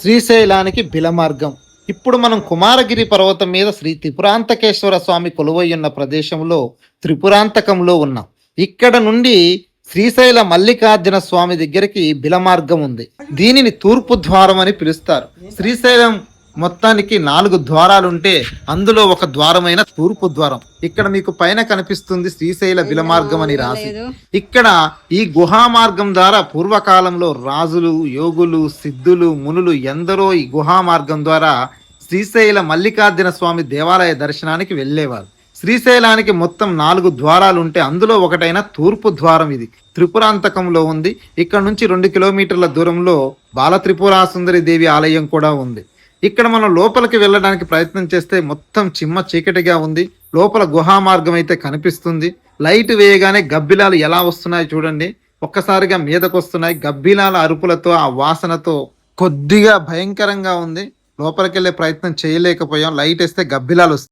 శ్రీశైలానికి బిలమార్గం. ఇప్పుడు మనం కుమారగిరి పర్వతం మీద శ్రీ త్రిపురాంతకేశ్వర స్వామి కొలువయ్యున్న ఉన్న ప్రదేశంలో త్రిపురాంతకంలో ఉన్నాం. ఇక్కడ నుండి శ్రీశైల మల్లికార్జున స్వామి దగ్గరికి బిలమార్గం ఉంది. దీనిని తూర్పు ద్వారం అని పిలుస్తారు. శ్రీశైలం మొత్తానికి నాలుగు ద్వారాలుంటే అందులో ఒక ద్వారమైన తూర్పు ద్వారం. ఇక్కడ మీకు పైన కనిపిస్తుంది శ్రీశైల బిలమార్గం అని రాసి. ఇక్కడ ఈ గుహా మార్గం ద్వారా పూర్వకాలంలో రాజులు యోగులు సిద్ధులు మునులు ఎందరో ఈ గుహా మార్గం ద్వారా శ్రీశైల మల్లికార్జున స్వామి దేవాలయ దర్శనానికి వెళ్ళేవారు. శ్రీశైలానికి మొత్తం నాలుగు ద్వారాలు ఉంటే అందులో ఒకటైన తూర్పు ద్వారం ఇది. త్రిపురాంతకంలో ఉంది. ఇక్కడ నుంచి రెండు కిలోమీటర్ల దూరంలో బాల త్రిపురాసుందరి దేవి ఆలయం కూడా ఉంది. ఇక్కడ మనం లోపలికి వెళ్ళడానికి ప్రయత్నం చేస్తే మొత్తం చిమ్మ చీకటిగా ఉంది. లోపల గుహా మార్గం అయితే కనిపిస్తుంది. లైట్ వేయగానే గబ్బిలాలు ఎలా వస్తున్నాయి చూడండి. ఒక్కసారిగా మీదకు వస్తున్నాయి. గబ్బిలాల అరుపులతో ఆ వాసనతో కొద్దిగా భయంకరంగా ఉంది. లోపలికి వెళ్ళే ప్రయత్నం చేయలేకపోయాం. లైట్ వేస్తే గబ్బిలాలు వస్తాయి.